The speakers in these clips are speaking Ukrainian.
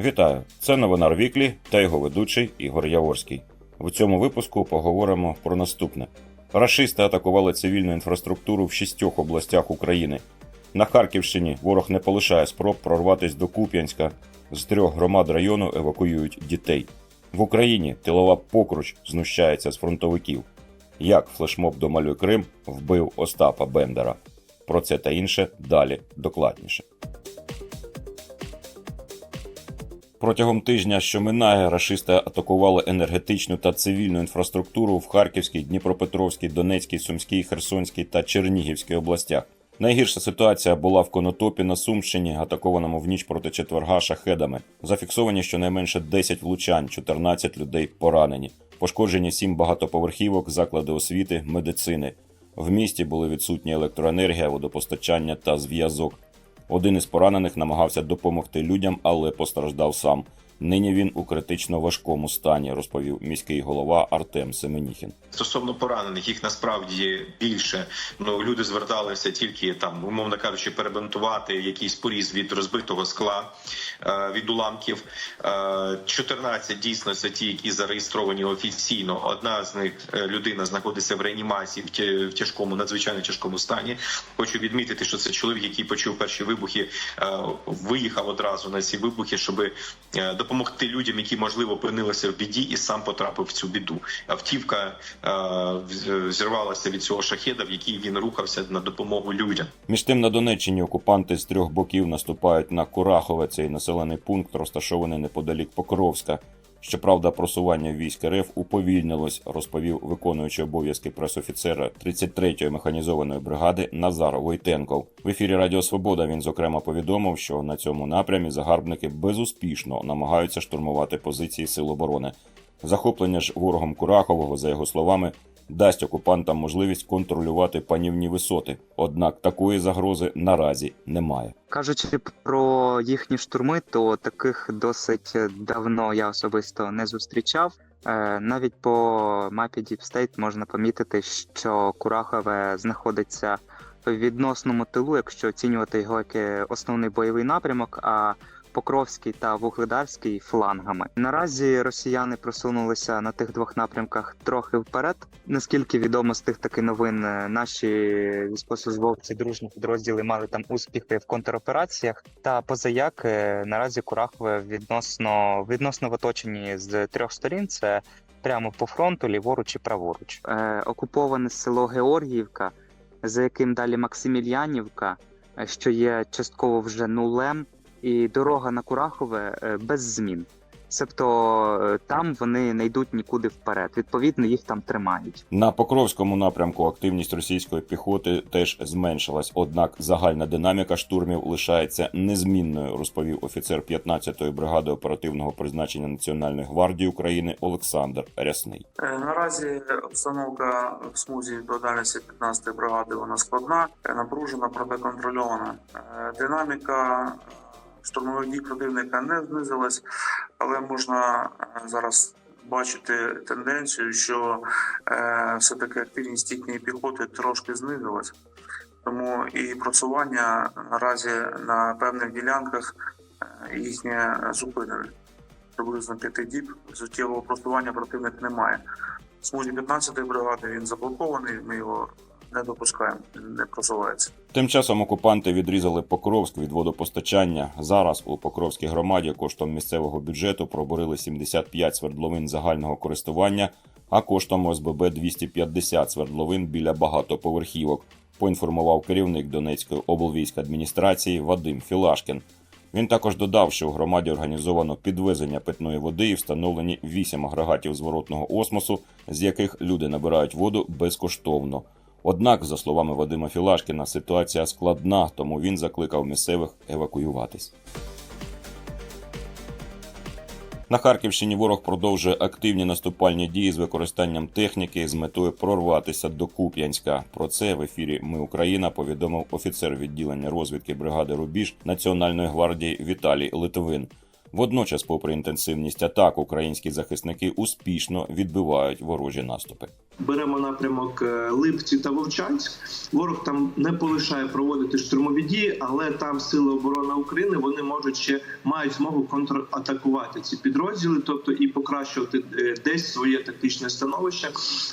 Вітаю! Це новина Віклі та його ведучий Ігор Яворський. В цьому випуску поговоримо про наступне: рашисти атакували цивільну інфраструктуру в шістьох областях України. На Харківщині ворог не полишає спроб прорватися до Куп'янська. З трьох громад району евакуюють дітей. В Україні тилова покруч знущається з фронтовиків. Як флешмоб до Малюй Крим вбив Остапа Бендера. Про це та інше далі докладніше. Протягом тижня, що минає, рашисти атакували енергетичну та цивільну інфраструктуру в Харківській, Дніпропетровській, Донецькій, Сумській, Херсонській та Чернігівській областях. Найгірша ситуація була в Конотопі на Сумщині, атакованому в ніч проти четверга шахедами. Зафіксовані щонайменше 10 влучань, 14 людей поранені. Пошкоджені 7 багатоповерхівок, заклади освіти, медицини. В місті були відсутні електроенергія, водопостачання та зв'язок. Один із поранених намагався допомогти людям, але постраждав сам. Нині він у критично важкому стані, розповів міський голова Артем Семеніхін. Стосовно поранених, їх насправді більше. Ну люди зверталися тільки там, умовно кажучи, перебинтувати якийсь поріз від розбитого скла е, від уламків. Е, 14 дійсно це ті, які зареєстровані офіційно. Одна з них е, людина знаходиться в реанімації в, тя- в тяжкому, надзвичайно тяжкому стані. Хочу відмітити, що це чоловік, який почув перші вибухи, е, виїхав одразу на ці вибухи, щоб е, допомогти людям, які можливо опинилися в біді, і сам потрапив в цю біду. Автівка е, зірвалася від цього шахеда, в який він рухався на допомогу людям. Між тим на Донеччині окупанти з трьох боків наступають на Курахове. Цей населений пункт розташований неподалік Покровська. Щоправда, просування військ РФ уповільнилось, розповів виконуючий обов'язки пресофіцера 33-ї механізованої бригади Назар Войтенков. В ефірі Радіо Свобода він зокрема повідомив, що на цьому напрямі загарбники безуспішно намагаються штурмувати позиції сил оборони. Захоплення ж ворогом Курахового, за його словами, дасть окупантам можливість контролювати панівні висоти. Однак такої загрози наразі немає. Кажучи про їхні штурми, то таких досить давно я особисто не зустрічав. Е, Навіть по мапі Deep State можна помітити, що Курахове знаходиться в відносному тилу, якщо оцінювати його як е, основний бойовий напрямок, а Покровський та Вугледарський флангами. Наразі росіяни просунулися на тих двох напрямках трохи вперед. Наскільки відомо з тих таки новин, е, наші військовослужбовці дружні підрозділи мали там успіхи в контропераціях. Та позаяк е, наразі Курахове відносно відносно в оточенні з трьох сторін. Це прямо по фронту, ліворуч і праворуч. Е, окуповане село Георгіївка, за яким далі Максимільянівка, е, що є частково вже нулем, і дорога на Курахове е, без змін. Себто е, там вони не йдуть нікуди вперед. Відповідно, їх там тримають. На Покровському напрямку активність російської піхоти теж зменшилась, однак загальна динаміка штурмів лишається незмінною, розповів офіцер 15-ї бригади оперативного призначення Національної гвардії України Олександр Рясний. Е, Наразі обстановка в смузі до дальності 15-ї бригади вона складна, напружена, проте контрольована. Динаміка штурмових дій противника не знизилась, але можна е, зараз бачити тенденцію, що е, все-таки активність їхньої піхоти трошки знизилась. Тому і просування наразі на певних ділянках е, їхнє зупинене. Приблизно п'яти діб суттєвого просування противник немає. Смузі 15-ї бригади він заблокований, ми його не допускаємо, не просувається. Тим часом окупанти відрізали Покровськ від водопостачання. Зараз у Покровській громаді коштом місцевого бюджету пробурили 75 свердловин загального користування, а коштом ОСББ 250 свердловин біля багатоповерхівок. Поінформував керівник Донецької облвійськадміністрації Вадим Філашкін. Він також додав, що у громаді організовано підвезення питної води і встановлені 8 агрегатів зворотного осмосу, з яких люди набирають воду безкоштовно. Однак, за словами Вадима Філашкіна, ситуація складна, тому він закликав місцевих евакуюватись. На Харківщині ворог продовжує активні наступальні дії з використанням техніки з метою прорватися до Куп'янська. Про це в ефірі Ми Україна повідомив офіцер відділення розвідки бригади Рубіж Національної гвардії Віталій Литвин. Водночас, попри інтенсивність атак, українські захисники успішно відбивають ворожі наступи. Беремо напрямок е, Липці та Вовчанськ. Ворог там не полишає проводити штурмові дії, але там сили оборони України вони можуть ще мають змогу контратакувати ці підрозділи, тобто і покращувати е, десь своє тактичне становище.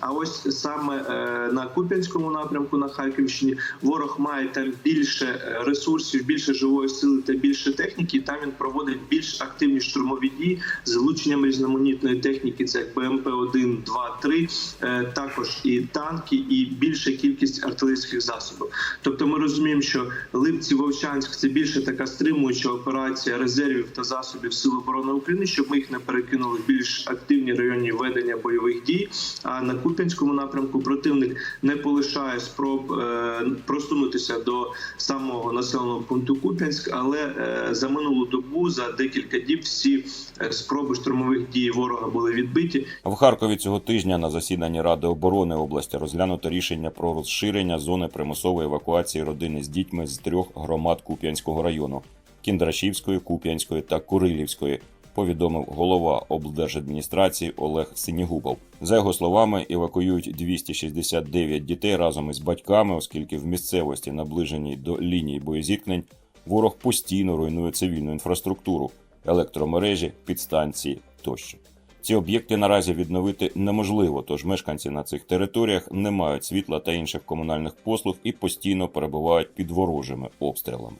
А ось саме е, на Куп'янському напрямку на Харківщині ворог має там більше ресурсів, більше живої сили та більше техніки. Там він проводить більш активні штурмові дії з залученням різноманітної техніки. Це як БМП 1 2 3 е, також і танки, і більша кількість артилерійських засобів. Тобто, ми розуміємо, що Липці Вовчанськ це більше така стримуюча операція резервів та засобів Сил оборони України, щоб ми їх не перекинули в більш активні районні ведення бойових дій. А на Куп'янському напрямку противник не полишає спроб е, просунутися до самого населеного пункту Куп'янськ, але е, за минулу добу за декілька діб всі е, спроби штурмових дій ворога були відбиті. В Харкові цього тижня на засіданні Ради оборони області розглянуто рішення про розширення зони примусової евакуації родини з дітьми з трьох громад Куп'янського району Кіндрашівської, Куп'янської та Курилівської. Повідомив голова облдержадміністрації Олег Синігубов. За його словами, евакуюють 269 дітей разом із батьками, оскільки в місцевості, наближеній до лінії боєзіткнень, ворог постійно руйнує цивільну інфраструктуру, електромережі, підстанції тощо. Ці об'єкти наразі відновити неможливо, тож мешканці на цих територіях не мають світла та інших комунальних послуг і постійно перебувають під ворожими обстрілами.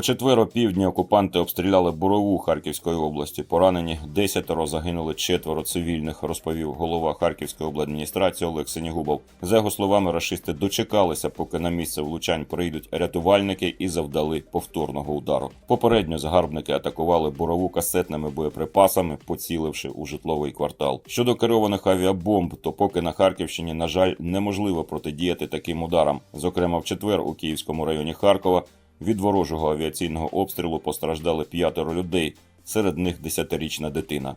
У четверо півдні окупанти обстріляли Борову Харківської області. Поранені десятеро загинули четверо цивільних, розповів голова Харківської обладміністрації Олег Синігубов. За його словами, рашисти дочекалися, поки на місце влучань прийдуть рятувальники і завдали повторного удару. Попередньо загарбники атакували Борову касетними боєприпасами, поціливши у житловий квартал. Щодо керованих авіабомб, то поки на Харківщині, на жаль, неможливо протидіяти таким ударам. Зокрема, в четвер у Київському районі Харкова від ворожого авіаційного обстрілу постраждали п'ятеро людей, серед них десятирічна дитина.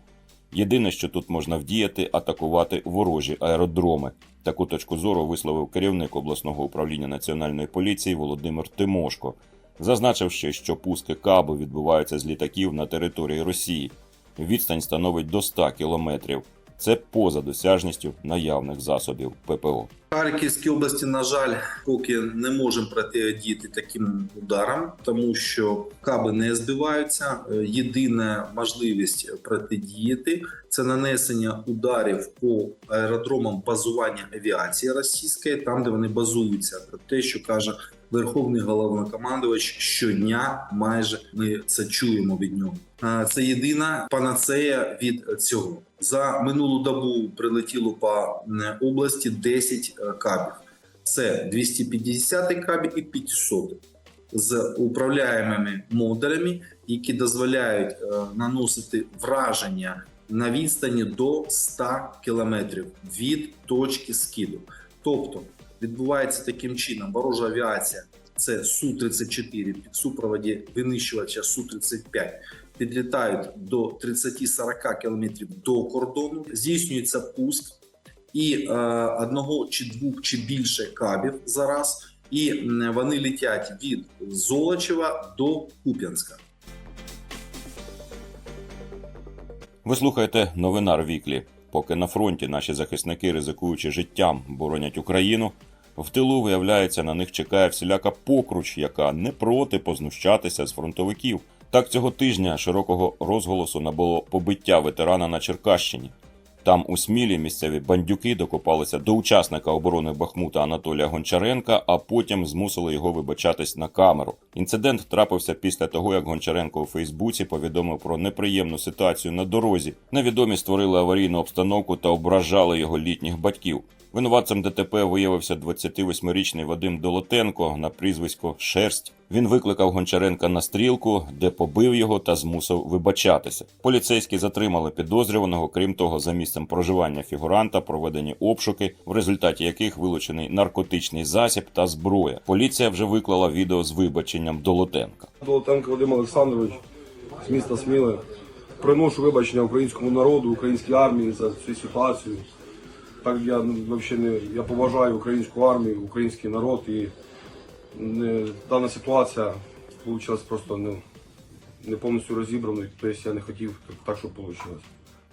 Єдине, що тут можна вдіяти, атакувати ворожі аеродроми. Таку точку зору висловив керівник обласного управління національної поліції Володимир Тимошко, зазначивши, що пуски кабу відбуваються з літаків на території Росії. Відстань становить до 100 кілометрів. Це поза досяжністю наявних засобів ППО. Харківській області, на жаль, поки не можемо протидіяти таким ударам, тому що каби не збиваються. Е, Єдина можливість протидіяти це нанесення ударів по аеродромам базування авіації російської, там де вони базуються. Те, що каже Верховний головнокомандувач щодня, майже ми це чуємо від нього. Це єдина панацея від цього. За минулу добу прилетіло по області 10 е, кабів. Це 250 кабів і 500 з управляємими модулями, які дозволяють е, наносити враження на відстані до 100 кілометрів від точки скиду. Тобто відбувається таким чином ворожа авіація. Це Су-34 під супроводі винищувача Су-35 підлітають до 30-40 кілометрів до кордону, здійснюється пуск і е, одного чи двох чи більше кабів зараз, і вони летять від Золочева до Куп'янська. Ви слухаєте новинар Віклі. Поки на фронті наші захисники, ризикуючи життям, боронять Україну, в тилу виявляється, на них чекає всіляка покруч, яка не проти познущатися з фронтовиків. Так цього тижня широкого розголосу набуло побиття ветерана на Черкащині. Там у Смілі місцеві бандюки докопалися до учасника оборони Бахмута Анатолія Гончаренка, а потім змусили його вибачатись на камеру. Інцидент трапився після того, як Гончаренко у Фейсбуці повідомив про неприємну ситуацію на дорозі. Невідомі створили аварійну обстановку та ображали його літніх батьків. Винуватцем ДТП виявився 28-річний Вадим Долотенко на прізвисько Шерсть. Він викликав Гончаренка на стрілку, де побив його та змусив вибачатися. Поліцейські затримали підозрюваного. Крім того, за місцем проживання фігуранта проведені обшуки, в результаті яких вилучений наркотичний засіб та зброя. Поліція вже виклала відео з вибаченням Долотенка. Долотенко Вадим Олександрович з міста Сміли. Приношу вибачення українському народу, українській армії за цю ситуацію. Так я ну, взагалі не я поважаю українську армію, український народ і не, дана ситуація вийшла просто не, не повністю розібраною, тобто я не хотів так щоб вийшло.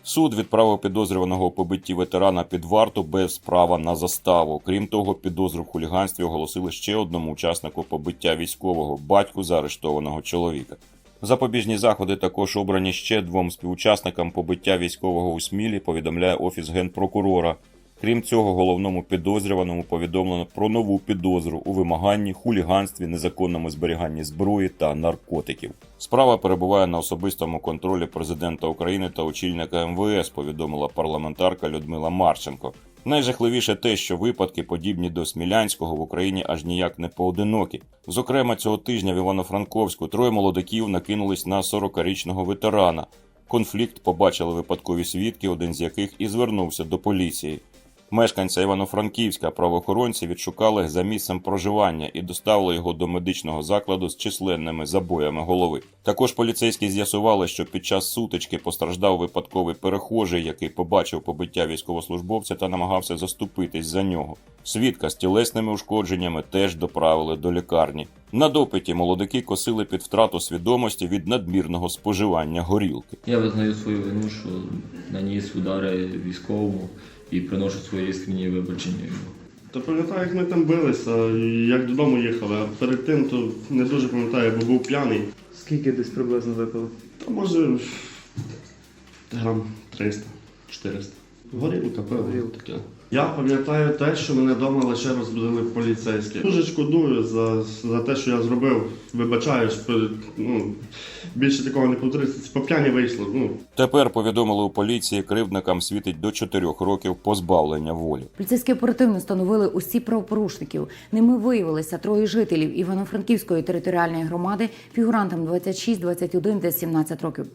Суд відправив підозрюваного у побитті ветерана під варту без права на заставу. Крім того, підозру в хуліганстві оголосили ще одному учаснику побиття військового батьку заарештованого чоловіка. Запобіжні заходи також обрані ще двом співучасникам побиття військового у Смілі, повідомляє офіс генпрокурора. Крім цього, головному підозрюваному повідомлено про нову підозру у вимаганні, хуліганстві, незаконному зберіганні зброї та наркотиків. Справа перебуває на особистому контролі президента України та очільника МВС, повідомила парламентарка Людмила Марченко. Найжахливіше те, що випадки, подібні до Смілянського, в Україні аж ніяк не поодинокі. Зокрема, цього тижня в Івано-Франковську троє молодиків накинулись на 40-річного ветерана. Конфлікт побачили випадкові свідки, один з яких і звернувся до поліції. Мешканця Івано-Франківська правоохоронці відшукали за місцем проживання і доставили його до медичного закладу з численними забоями голови. Також поліцейські з'ясували, що під час сутички постраждав випадковий перехожий, який побачив побиття військовослужбовця та намагався заступитись за нього. Свідка з тілесними ушкодженнями теж доправили до лікарні. На допиті молодики косили під втрату свідомості від надмірного споживання горілки. Я визнаю свою вину, що наніс удари військовому і приношу свої іскренні вибачення йому. Та пам'ятаю, як ми там билися, як додому їхали, а перед тим то не дуже пам'ятаю, бо був п'яний. Скільки десь приблизно випили? Та може грам 300, 400. Горілка, пиво, таке. Я пам'ятаю те, що мене вдома лише розбудили поліцейські. Дуже шкодую за, за те, що я зробив. Вибачаюсь, пе- ну, більше такого не повториться. По п'яні вийшло. Ну, Тепер повідомили у поліції, кривдникам світить до 4 років позбавлення волі. Поліцейські оперативно встановили усі правопорушників. Ними виявилися троє жителів Івано-Франківської територіальної громади, фігурантам 26, 21 та 17 років.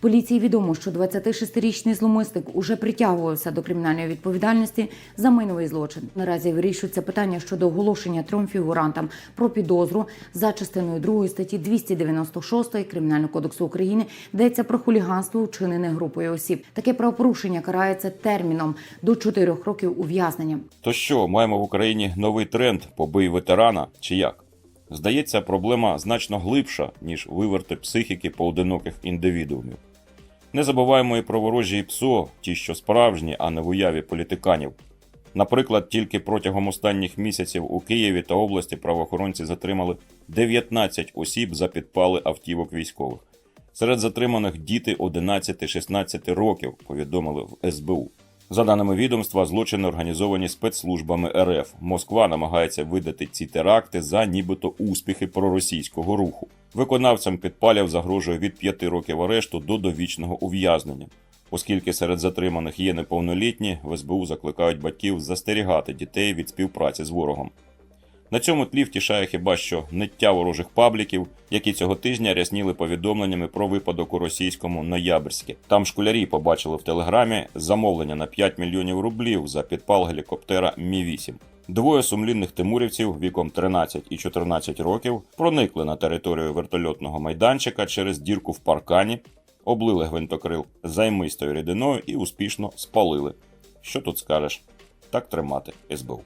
Поліції відомо, що 26-річний зломисник уже притягувався до кримінальної відповідальності за майновий злочин. Наразі вирішується питання щодо оголошення трьом фігурантам про підозру за частиною 2 статті 296 Кримінального кодексу України, йдеться про хуліганство, вчинене групою осіб. Таке правопорушення карається терміном до 4 років ув'язнення. То що, маємо в Україні новий тренд побий ветерана чи як? Здається, проблема значно глибша, ніж виверти психіки поодиноких індивідуумів. Не забуваємо і про ворожі ПСО, ті, що справжні, а не в уяві політиканів. Наприклад, тільки протягом останніх місяців у Києві та області правоохоронці затримали 19 осіб за підпали автівок військових. Серед затриманих діти 11-16 років, повідомили в СБУ. За даними відомства, злочини організовані спецслужбами РФ. Москва намагається видати ці теракти за нібито успіхи проросійського руху. Виконавцям підпалів загрожує від 5 років арешту до довічного ув'язнення. Оскільки серед затриманих є неповнолітні, в СБУ закликають батьків застерігати дітей від співпраці з ворогом. На цьому тлі втішає хіба що ниття ворожих пабліків, які цього тижня рясніли повідомленнями про випадок у російському Ноябрське. Там школярі побачили в телеграмі замовлення на 5 мільйонів рублів за підпал гелікоптера Мі 8 Двоє сумлінних тимурівців віком 13 і 14 років проникли на територію вертольотного майданчика через дірку в паркані, облили гвинтокрил займистою рідиною і успішно спалили. Що тут скажеш? Так тримати СБУ.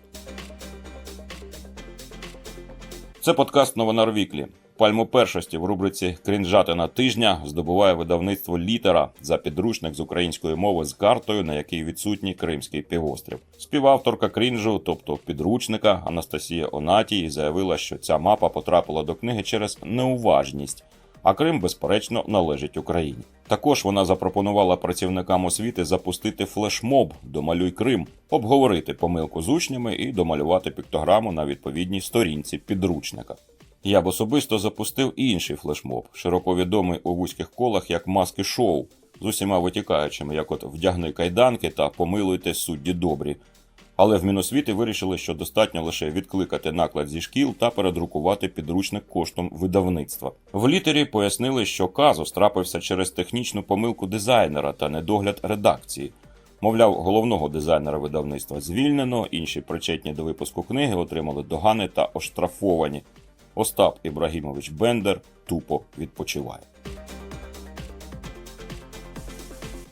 Це подкаст Новонар Віклі. Пальму першості в рубриці Крінжатина тижня здобуває видавництво літера за підручник з української мови з картою, на якій відсутній Кримський півострів. Співавторка крінжу, тобто підручника Анастасія Онатій, заявила, що ця мапа потрапила до книги через неуважність. А Крим, безперечно, належить Україні. Також вона запропонувала працівникам освіти запустити флешмоб Домалюй Крим, обговорити помилку з учнями і домалювати піктограму на відповідній сторінці підручника. Я б особисто запустив інший флешмоб, широко відомий у вузьких колах як маски шоу, з усіма витікаючими, як от вдягни кайданки та помилуйте судді добрі. Але в Міносвіти вирішили, що достатньо лише відкликати наклад зі шкіл та передрукувати підручник коштом видавництва. В літері пояснили, що казус трапився через технічну помилку дизайнера та недогляд редакції. Мовляв, головного дизайнера видавництва звільнено, інші причетні до випуску книги отримали догани та оштрафовані. Остап Ібрагімович Бендер тупо відпочиває.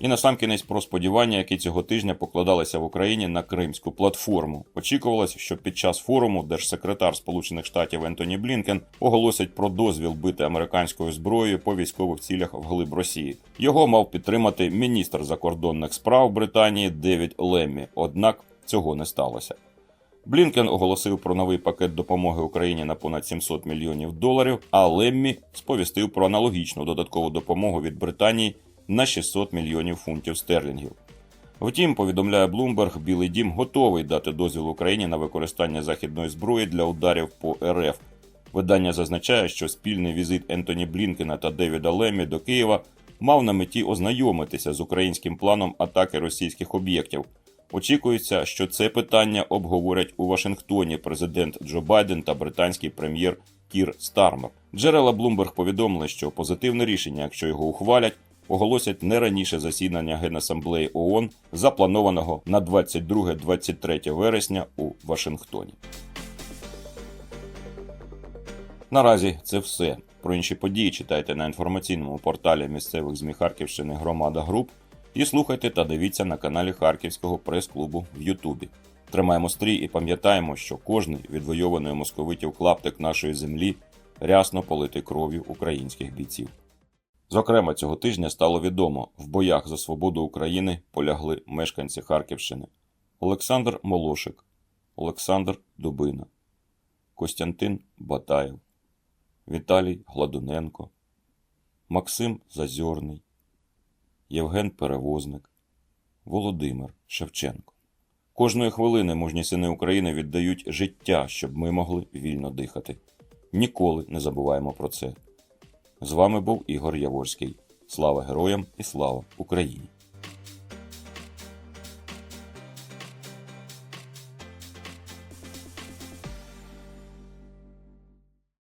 І насамкінець про сподівання, які цього тижня покладалися в Україні на кримську платформу. Очікувалось, що під час форуму держсекретар Сполучених Штатів Ентоні Блінкен оголосить про дозвіл бити американською зброєю по військових цілях вглиб Росії. Його мав підтримати міністр закордонних справ Британії Девід Леммі. Однак цього не сталося. Блінкен оголосив про новий пакет допомоги Україні на понад 700 мільйонів доларів, а Леммі сповістив про аналогічну додаткову допомогу від Британії на 600 мільйонів фунтів стерлінгів. Втім, повідомляє Bloomberg, Білий Дім готовий дати дозвіл Україні на використання західної зброї для ударів по РФ. Видання зазначає, що спільний візит Ентоні Блінкена та Девіда Леммі до Києва мав на меті ознайомитися з українським планом атаки російських об'єктів. Очікується, що це питання обговорять у Вашингтоні президент Джо Байден та британський прем'єр Кір Стармер. Джерела Bloomberg повідомили, що позитивне рішення, якщо його ухвалять, оголосять не раніше засідання Генасамблеї ООН, запланованого на 22-23 вересня у Вашингтоні. Наразі це все. Про інші події читайте на інформаційному порталі місцевих ЗМІ Харківщини Громада Груп і слухайте та дивіться на каналі Харківського прес-клубу в Ютубі. Тримаємо стрій і пам'ятаємо, що кожний відвойований московитів клаптик нашої землі рясно политий кров'ю українських бійців. Зокрема, цього тижня стало відомо, в боях за свободу України полягли мешканці Харківщини Олександр Молошик, Олександр Дубина, Костянтин Батаєв, Віталій Гладуненко, Максим Зазьорний, Євген Перевозник, Володимир Шевченко. Кожної хвилини мужні сини України віддають життя, щоб ми могли вільно дихати. Ніколи не забуваємо про це. З вами був Ігор Яворський. Слава героям і слава Україні!